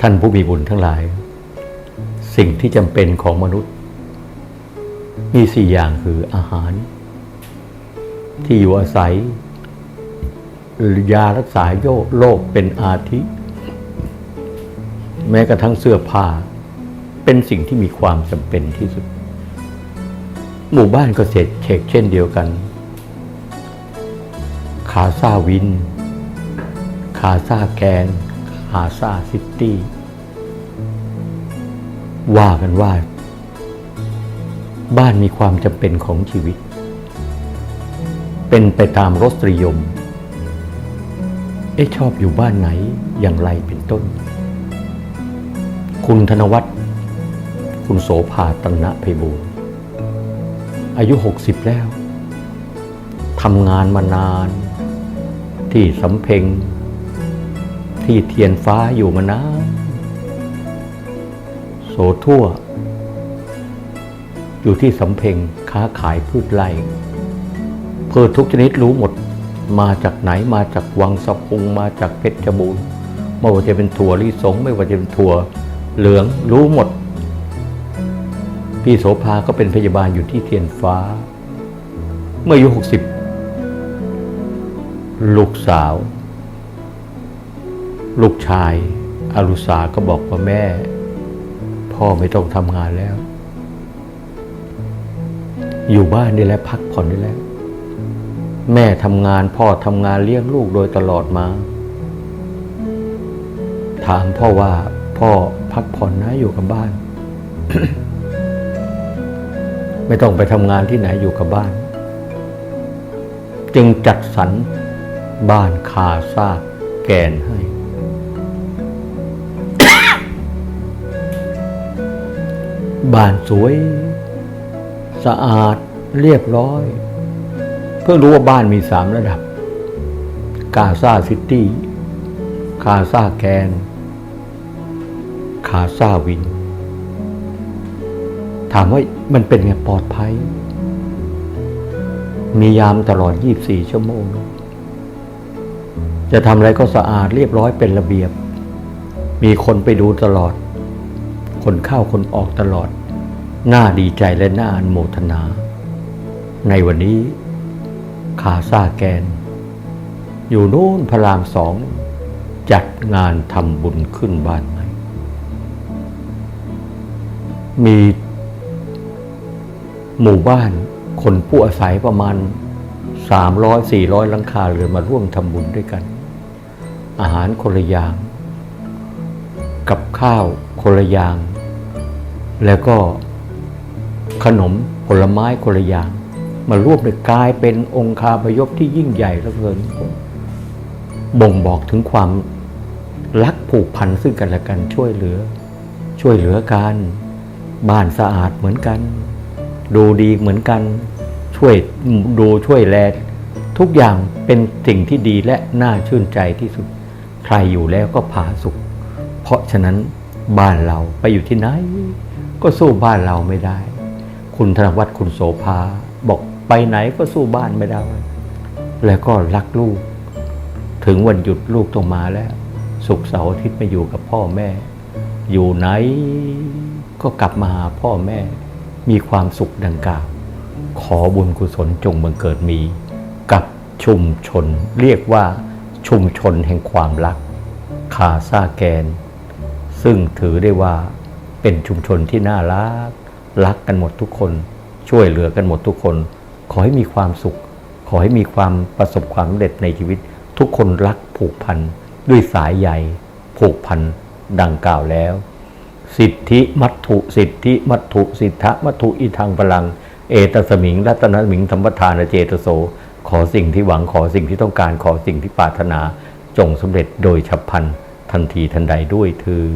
ท่านผู้มีบุญทั้งหลาย สิ่งที่จำเป็นของมนุษย์ มีสี่อย่างคืออาหาร ที่อยู่อาศัยยารักษาโยโรคเป็นอาทิ แม้กระทั่งเสื้อผ้า เป็นสิ่งที่มีความจำเป็นที่สุด หมู่บ้านก็เสร็จเชกเช่นเดียวกันคาซาวินคาซาแกน คาซาซิตี้ ว่ากันว่า บ้านมีความจำเป็นของชีวิต เป็นไปตามรสนิยม เอ๊ะชอบอยู่บ้านไหนอย่างไรเป็นต้น คุณธนวัฒน์คุณโสภาตัณะไพบูลย์อายุหกสิบแล้วทำงานมานาน ที่สำเพ็ง ที่เทียนฟ้าอยู่มานานโสทั่ว อยู่ที่สำเพ็งค้าขายพืชไร่เพืชทุกชนิดรู้หมดมาจากไหนมาจากวังสะพุงมาจากเพชรบูรณ์ไม่ว่าจะเป็นถั่วลิสง ไม่ว่าจะเป็นถั่วเหลืองรู้หมด พี่โสภาก็เป็นพยาบาลอยู่ที่เทียนฟ้า เมื่ออายุหกสิบลูกสาว ลูกชายอารุษาก็บอกว่าแม่ พ่อไม่ต้องทำงานแล้ว อยู่บ้านนี่แหละพักผ่อนนี่แหละแม่ทำงานพ่อทำงานเลี้ยงลูกโดยตลอดมา ถามพ่อว่าพ่อพักผ่อนนะอยู่กับบ้าน ไม่ต้องไปทำงานที่ไหนอยู่กับบ้าน จึงจัดสรรบ้านคาซากแกนให้ บ้านสวย สะอาดเรียบร้อย เพิ่งรู้ว่าบ้านมีสามระดับ กาซาซิตี้ คาซาแกน คาซาวิน ถามว่ามันเป็นไงปลอดภัย มียามตลอด 24 ชั่วโมง จะทำอะไรก็สะอาดเรียบร้อยเป็นระเบียบ มีคนไปดูตลอด คนเข้าคนออกตลอด น่าดีใจและน่าอันโมทนา ในวันนี้คาซาแกน อยู่โน่นพระรามสอง จัดงานทำบุญขึ้นบ้านใหม่ มีหมู่บ้านคนผู้อาศัยประมาณ 300 400หลังคาเรือนมาร่วมทำบุญด้วยกัน อาหารคนละอย่าง กับข้าวคนละอย่าง แล้วก็ขนมผลไม้คนละอย่างมารวมเลยกลายเป็นองค์คาพยพที่ยิ่งใหญ่เหลือเกินบ่งบอกถึงความรักผูกพันซึ่งกันและกันช่วยเหลือ ช่วยเหลือกันบ้านสะอาดเหมือนกัน ดูดีเหมือนกัน ช่วยดูช่วยแลทุกอย่างเป็นสิ่งที่ดีและน่าชื่นใจที่สุด ใครอยู่แล้วก็ผาสุข เพราะฉะนั้นบ้านเราไปอยู่ที่ไหน ก็สู้บ้านเราไม่ได้ คุณธนวัฒน์คุณโสภาบอกไปไหนก็สู้บ้านไม่ได้ แล้วก็รักลูก ถึงวันหยุดลูกต้องมาแล้ว สุกเสาร์อาทิตย์ไปอยู่กับพ่อแม่ อยู่ไหนก็กลับมาหาพ่อแม่ มีความสุขดังกล่าว ขอบุญกุศลจงบังเกิดมี กับชุมชน เรียกว่าชุมชนแห่งความรักคาซาแกน ซึ่งถือได้ว่า เป็นชุมชนที่น่ารัก รักกันหมดทุกคน ช่วยเหลือกันหมดทุกคน ขอให้มีความสุข ขอให้มีความประสบความสำเร็จในชีวิต ทุกคนรักผูกพันด้วยสายใยผูกพันดังกล่าวแล้ว สิทธิมัตถุสิทธิมัตถุสิทธะมัตถุอีทางพลัง เอตสมิงรัตนสมิงสัมทานเจตโส ขอสิ่งที่หวังขอสิ่งที่ต้องการขอสิ่งที่ปรารถนา จงสำเร็จโดยฉับพลันทันทีทันใดด้วยเธอ